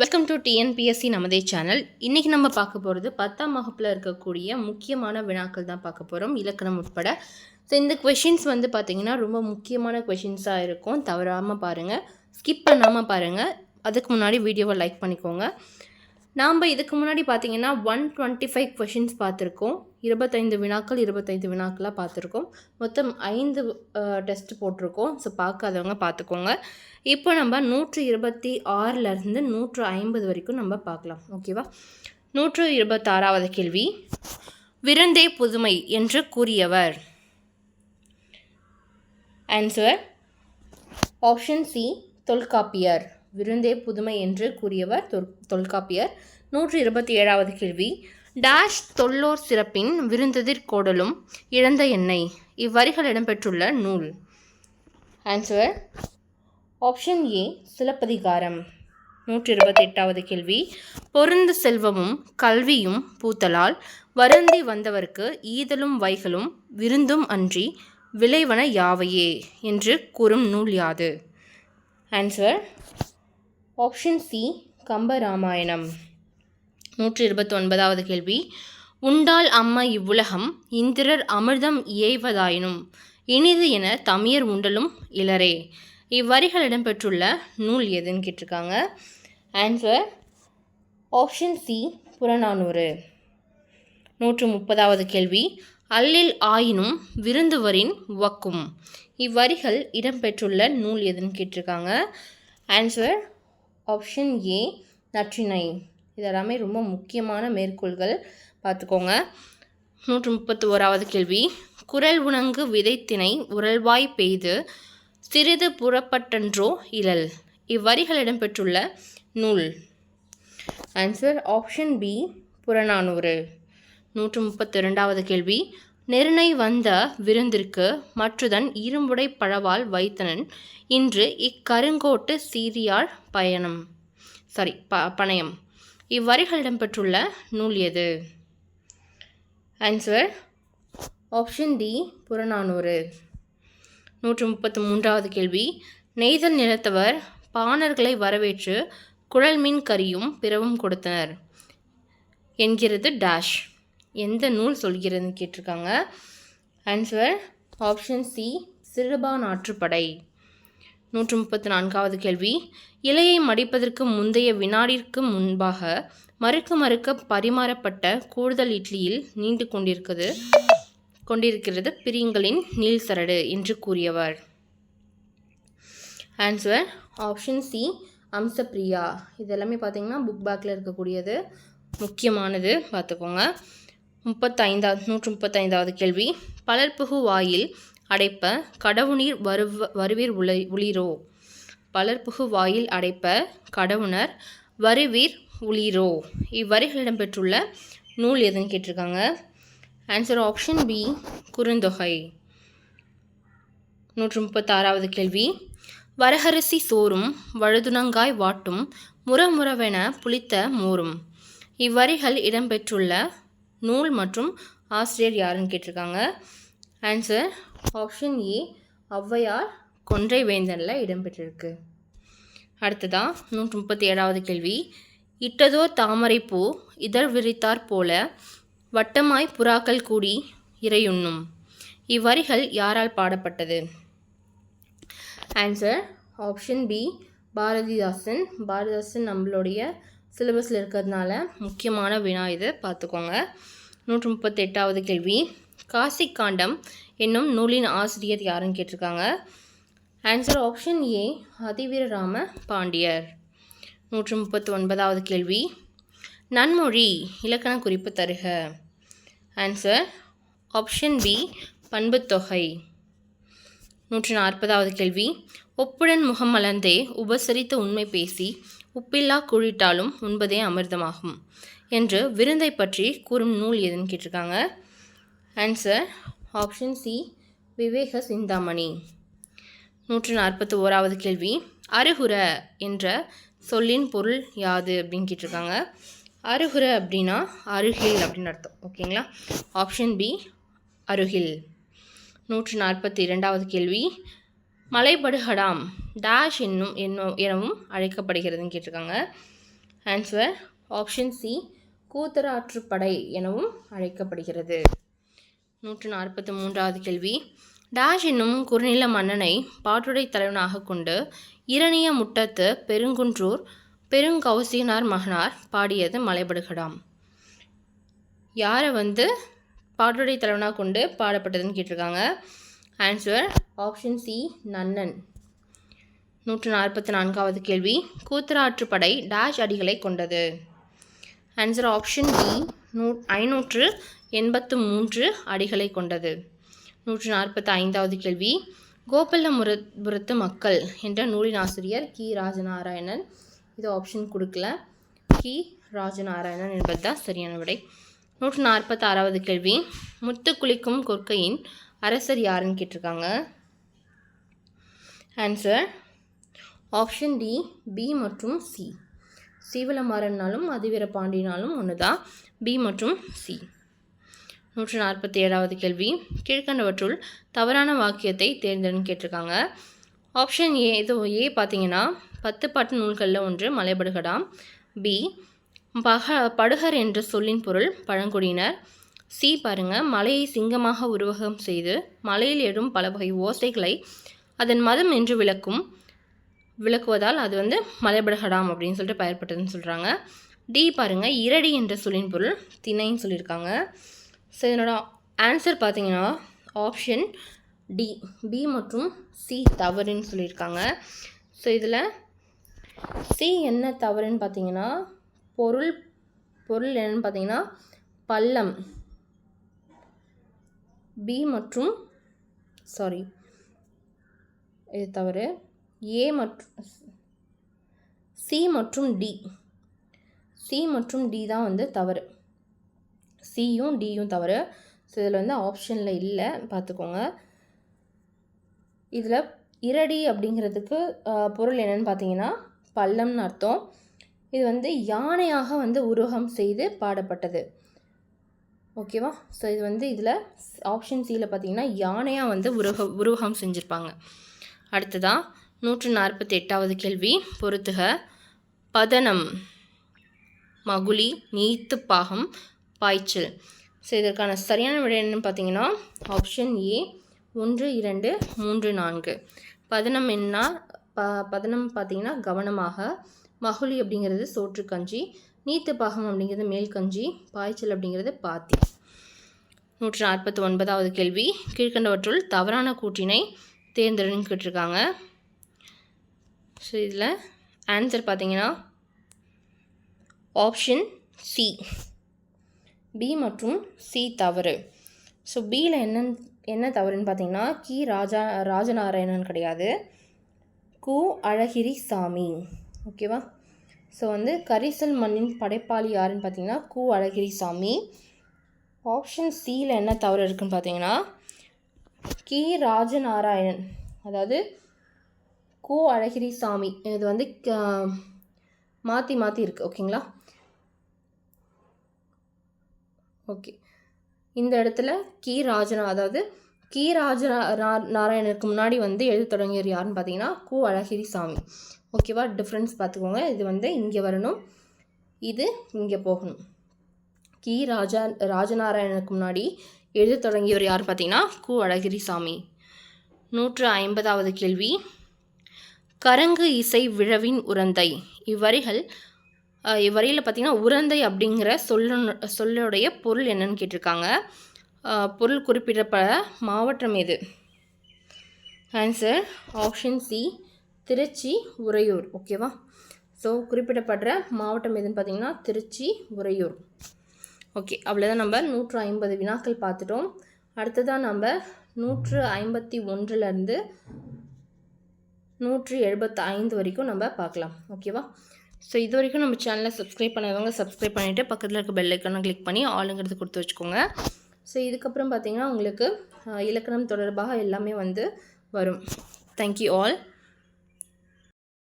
Welcome to TNPSC நமதே channel இன்றைக்கி நம்ம பார்க்க போகிறது பத்தாம் வகுப்பில் இருக்கக்கூடிய முக்கியமான வினாக்கள் தான் பார்க்க போகிறோம் இலக்கணம் உட்பட. ஸோ இந்த கொஷின்ஸ் வந்து பார்த்திங்கன்னா ரொம்ப முக்கியமான கொஷின்ஸாக இருக்கும். தவறாமல் பாருங்கள் ஸ்கிப் பண்ணாமல் பாருங்கள் அதுக்கு முன்னாடி வீடியோவை லைக் பண்ணிக்கோங்க. நாம் இதுக்கு முன்னாடி பார்த்தீங்கன்னா ஒன் டுவெண்ட்டி ஃபைவ் கொஷின்ஸ் பார்த்துருக்கோம். இருபத்தைந்து வினாக்கள் இருபத்தைந்து வினாக்களாக பார்த்துருக்கோம். மொத்தம் ஐந்து டெஸ்ட் போட்டிருக்கோம். ஸோ பார்க்காதவங்க பார்த்துக்கோங்க. இப்போ நம்ம நூற்று இருபத்தி ஆறிலிருந்து நூற்று ஐம்பது வரைக்கும் நம்ம பார்க்கலாம். ஓகேவா நூற்று இருபத்தாறாவது கேள்வி. விருந்தே புதுமை என்று கூறியவர். Answer option C Tolkappiyar. விருந்தே புதுமை என்று கூறியவர் தொல் தொல்காப்பியர். நூற்றி இருபத்தி ஏழாவது கேள்வி. டேஷ் தொல்லோர் சிறப்பின் விருந்ததிர் கோடலும் இழந்த எண்ணெய் இவ்வரிகள் இடம்பெற்றுள்ள நூல். Answer option A Silappathikaram. நூற்றி இருபத்தி எட்டாவது கேள்வி. பொருந்த செல்வமும் கல்வியும் பூத்தலால் வருந்தி வந்தவர்க்கு ஈதலும் வைகளும் விருந்தும் அன்றி விளைவன யாவையே என்று கூறும் நூல் யாது? ஆன்சர் ஆப்ஷன் சி கம்பராமாயணம் நூற்றி இருபத்தி ஒன்பதாவது கேள்வி. உண்டால் அம்மா இவ்வுலகம் இந்திரர் அமிர்தம் இயைவதாயினும் இனிது என தமியர் உண்டலும் இளரே இவ்வரிகள் இடம்பெற்றுள்ள நூல் எதுன்னு கேட்டிருக்காங்க. Answer option C Purananuru. நூற்று முப்பதாவது கேள்வி. அல்லில் ஆயினும் விருந்துவரின் வக்கும். இவ்வரிகள் இடம்பெற்றுள்ள நூல் எதுன்னு கேட்டிருக்காங்க. ஆன்சர் ஆப்ஷன் ஏ நற்றினை இதெல்லாமே ரொம்ப முக்கியமான மேற்கோள்கள். பார்த்துக்கோங்க. நூற்று முப்பத்தி ஓராவது கேள்வி. குரல் உணங்கு விதைத்தினை உரல்வாய் பெய்து சிறிது புறப்பட்டன்றோ இழல். இவ்வரிகள் இடம்பெற்றுள்ள நூல். Answer option B Purananuru. நூற்று முப்பத்தி ரெண்டாவது கேள்வி. நெருணை வந்த விருந்திற்கு மற்றுதன் இரும்புடை பழவால் வைத்தனன். இன்று இக்கருங்கோட்டு சீரியாழ் பயணம். சாரி ப பணயம். இவ்வரிகள் இடம்பெற்றுள்ள நூல் எது? Answer option D Purananuru. நூற்று முப்பத்தி மூன்றாவது கேள்வி. நெய்தல் நிலத்தவர் பாணர்களை வரவேற்று குழல் மீன் கறியும் பிறவும் கொடுத்தனர். என்கிறது டேஷ் எந்த நூல் சொல்கிறதுன்னு கேட்டிருக்காங்க. ஆன்சர் ஆப்ஷன் சி சிறுபா நாற்றுப்படை நூற்று முப்பத்தி நான்காவது கேள்வி. இலையை மடிப்பதற்கு முந்தைய வினாடிற்கு முன்பாக மறுக்க மறுக்க பரிமாறப்பட்ட கூடுதல் இட்லியில் நீண்டு கொண்டிருக்கிறது கொண்டிருக்கிறது பிரியங்களின் நீல் சரடு என்று கூறியவர். Answer option C Amsapriya. இதெல்லாமே பார்த்தீங்கன்னா புக் பேக்கில் இருக்கக்கூடியது. முக்கியமானது பார்த்துக்கோங்க. முப்பத்தைந்தாவது நூற்று முப்பத்தைந்தாவது கேள்வி. பலர்புகு வாயில் அடைப்ப கடவுநீர் வருவ வருவீர் உள உளிரோ? பலர்புகு வாயில் அடைப்ப கடவுணர் வருவீர் உளிரோ? இவ்வரிகள் இடம்பெற்றுள்ள நூல் எதுன்னு கேட்டிருக்காங்க. Answer option B Kurunthogai. நூற்று முப்பத்தாறாவது கேள்வி. வரகரிசி சோறும் வழுதுணங்காய் வாட்டும் முறமுறவென புளித்த மோரும். இவ்வரிகள் இடம்பெற்றுள்ள நூல் மற்றும் ஆசிரியர் யாருன்னு கேட்டிருக்காங்க. ஆன்சர் ஆப்ஷன் ஏ ஔவையார் கொன்றை வேந்தனில் இடம்பெற்றிருக்கு. அடுத்ததான் நூற்றி முப்பத்தி ஏழாவது கேள்வி. இட்டதோர் தாமரைப்பூ இதழ் விரித்தார் போல வட்டமாய் புறாக்கள் கூடி இறையுண்ணும். இவ்வரிகள் யாரால் பாடப்பட்டது? Answer option B Bharathidasan. Bharathidasan நம்மளுடைய சிலபஸில் இருக்கிறதுனால முக்கியமான வினா இது. பார்த்துக்கோங்க. நூற்றி முப்பத்தெட்டாவது கேள்வி. காசி காண்டம் என்னும் நூலின் ஆசிரியர் யாருன்னு கேட்டிருக்காங்க. ஆன்சர் ஆப்ஷன் ஏ அதிவீரராம பாண்டியர். நூற்று முப்பத்தி ஒன்பதாவது கேள்வி. நன்மொழி இலக்கண குறிப்பு தருக. ஆன்சர் ஆப்ஷன் பி பண்புத்தொகை. நூற்று நாற்பதாவது கேள்வி. ஒப்புடன் முகமலர்ந்தே உபசரித்த உண்மை பேசி உப்பில்லா குழிட்டாலும் உண்பதே அமிர்தமாகும் என்று விருந்தை பற்றி கூறும் நூல் எதுன்னு கேட்டிருக்காங்க. ஆன்சர் ஆப்ஷன் சி விவேக சிந்தாமணி. நூற்று நாற்பத்தி ஓராவது கேள்வி. அருகுர என்ற சொல்லின் பொருள் யாது அப்படின்னு கேட்டிருக்காங்க. அருகுர அப்படின்னா அருகில் அப்படின்னு அர்த்தம். ஓகேங்களா? ஆப்ஷன் பி அருகில். நூற்று நாற்பத்தி இரண்டாவது கேள்வி. மலைபடுகடாம் டேஷ் என்னும் என்னும் எனவும் அழைக்கப்படுகிறதுன்னு கேட்டிருக்காங்க. ஆன்சர் ஆப்ஷன் சி கூத்தராற்றுப்படை எனவும் அழைக்கப்படுகிறது. நூற்று நாற்பத்தி மூன்றாவது கேள்வி. டாஷ் என்னும் குறுநில மன்னனை பாட்டுடை தலைவனாக கொண்டு இரணிய முட்டத்து பெருங்குன்றூர் பெருங்கௌசியனார் மகனார் பாடியது மலைபடுகடாம் யாரை வந்து பாட்டுடை தலைவனாக கொண்டு பாடப்பட்டதுன்னு கேட்டிருக்காங்க? Answer option C Nannan. நூற்று நாற்பத்தி நான்காவது கேள்வி கூத்தராற்றுப்படை டேஷ் அடிகளை கொண்டது. ஆன்சர் ஆப்ஷன் பி நூ ஐநூற்று எண்பத்து மூன்று அடிகளை கொண்டது. நூற்று நாற்பத்தி ஐந்தாவது கேள்வி கோபல்லபுரத்து மக்கள் என்ற நூலின் ஆசிரியர் கி. ராஜநாராயணன். இது ஆப்ஷன் கொடுக்கல. கி. ராஜநாராயணன் என்பது தான் சரியான விடை. நூற்று நாற்பத்தி ஆறாவது கேள்வி முத்து குளிக்கும் கொற்கையின் அரசர் யாருன்னு கேட்டிருக்காங்க? ஆன்சர் ஆப்ஷன் டி பி மற்றும் சி சீவலமாறன்னாலும் அதிவீர பாண்டியனாலும் ஒன்று தான் பி மற்றும் சி நூற்று நாற்பத்தி ஏழாவது கேள்வி. கீழ்கண்டவற்றுள் தவறான வாக்கியத்தை தேர்ந்தெடுன்னு கேட்டிருக்காங்க. ஆப்ஷன் ஏ இது ஏ பார்த்தீங்கன்னா பத்து பாட்டு நூல்களில் ஒன்று மலைபடுகடாம் பி பக படுகர் என்ற சொல்லின் பொருள் பழங்குடியினர். சி பாருங்க. மலையை சிங்கமாக உருவகம் செய்து மலையில் எழும் பல வகை ஓசைகளை அதன் மதம் என்று விளக்கும் விளக்குவதால் அது வந்து மலைபடகடாம் அப்படின்னு சொல்லிட்டு பெயர்பட்டதுன்னு சொல்கிறாங்க டி பாருங்கள் இரடி என்ற சொல்லின் பொருள் திணைன்னு சொல்லியிருக்காங்க. ஸோ இதனோட ஆன்சர் பார்த்தீங்கன்னா ஆப்ஷன் டி பி மற்றும் சி தவறுன்னு சொல்லியிருக்காங்க. ஸோ இதில் சி என்ன தவறுன்னு பார்த்தீங்கன்னா பொருள் பொருள் என்னன்னு பார்த்தீங்கன்னா பள்ளம். பி மற்றும் சாரி இது தவறு. ஏ மற்றும் சி மற்றும் டி சி மற்றும் டி தான் வந்து தவறு. சியும் டியும் தவறு. ஸோ இதில் வந்து ஆப்ஷனில் இல்லை. பார்த்துக்கோங்க இதில் இரடி அப்படிங்கிறதுக்கு பொருள் என்னென்னு பார்த்தீங்கன்னா பள்ளம்னு அர்த்தம். இது வந்து யானையாக வந்து உருவகம் செய்து பாடப்பட்டது. ஓகேவா? ஸோ இது வந்து இதில் ஆப்ஷன் சியில் பார்த்தீங்கன்னா யானையாக வந்து உருக உருவகம் செஞ்சுருப்பாங்க. அடுத்ததாக நூற்று நாற்பத்தி எட்டாவது கேள்வி. பொறுத்துக பதனம் மகுளி நீத்து பாகம் பாய்ச்சல். ஸோ இதற்கான சரியான விடை என்னன்னு பார்த்தீங்கன்னா ஆப்ஷன் ஏ ஒன்று இரண்டு மூன்று நான்கு. பதனம் என்ன ப பதனம் பார்த்தீங்கன்னா கவனமாக. மகுளி அப்படிங்கிறது சோற்று கஞ்சி. நீத்து பாகம் அப்படிங்கிறது மேல்கஞ்சி பாய்ச்சல் அப்படிங்கிறது பாத்தி. நூற்று நாற்பத்தி ஒன்பதாவது கேள்வி. கீழ்கண்டவற்றுள் தவறான கூற்றினை தேர்ந்தெடுன்னு கேட்டிருக்காங்க. ஸோ இதில் ஆன்சர் பார்த்தீங்கன்னா ஆப்ஷன் சி பி மற்றும் சி தவறு. ஸோ பியில் என்ன என்ன தவறுன்னு பார்த்தீங்கன்னா கி ராஜா ராஜநாராயணன் கிடையாது. கு அழகிரி சாமி. ஓகேவா ஸோ வந்து கரிசல் மண்ணின் படைப்பாளி யாருன்னு பார்த்தீங்கன்னா கு அழகிரி சாமி ஆப்ஷன் சியில் என்ன தவறு இருக்குன்னு பார்த்தீங்கன்னா கி ராஜநாராயணன். அதாவது கு அழகிரி சாமி இது வந்து மாற்றி மாற்றி இருக்குது ஓகேங்களா ஓகே இந்த இடத்துல கி ராஜனா அதாவது கி ராஜ நாராயணனுக்கு முன்னாடி வந்து எழுத தொடங்கியவர் யாருன்னு பார்த்தீங்கன்னா கு அழகிரி சாமி ஓகேவா? டிஃப்ரென்ஸ் பார்த்துக்கோங்க. இது வந்து இங்கே வரணும். இது இங்கே போகணும். கி. ராஜா ராஜநாராயணனுக்கு முன்னாடி எழுத தொடங்கியவர் யார் பார்த்தீங்கன்னா? கு. அழகிரி சாமி நூற்று ஐம்பதாவது கேள்வி. கரங்கு இசை விழவின் உரந்தை. இவ்வரிகள் அஹ், இவ்வரியில் பார்த்தீங்கன்னா உரந்தை அப்படிங்கிற சொல்ல சொல்லுடைய பொருள் என்னன்னு கேட்டிருக்காங்க. பொருள் குறிப்பிடப்பட மாவட்டம் எது? Answer option C Trichy Uraiyur. ஓகேவா ஸோ குறிப்பிடப்படுற மாவட்டம் எதுன்னு பார்த்தீங்கன்னா திருச்சி உறையூர். ஓகே அவ்வளோதான் நம்ம நூற்று ஐம்பது வினாக்கள் பார்த்துட்டோம். அடுத்ததாக நம்ம நூற்று ஐம்பத்தி ஒன்றுலேருந்து நூற்றி எழுபத்தி ஐந்து வரைக்கும் நம்ம பார்க்கலாம். ஓகேவா ஸோ இது வரைக்கும் நம்ம சேனலை சப்ஸ்கிரைப் பண்ணவங்க சப்ஸ்கிரைப் பண்ணிவிட்டு பக்கத்தில் இருக்க பெல் ஐக்கானை கிளிக் பண்ணி ஆளுங்கிறது கொடுத்து வச்சுக்கோங்க. ஸோ இதுக்கப்புறம் பார்த்தீங்கன்னா உங்களுக்கு இலக்கணம் தொடர்பாக எல்லாமே வந்து வரும். Thank you all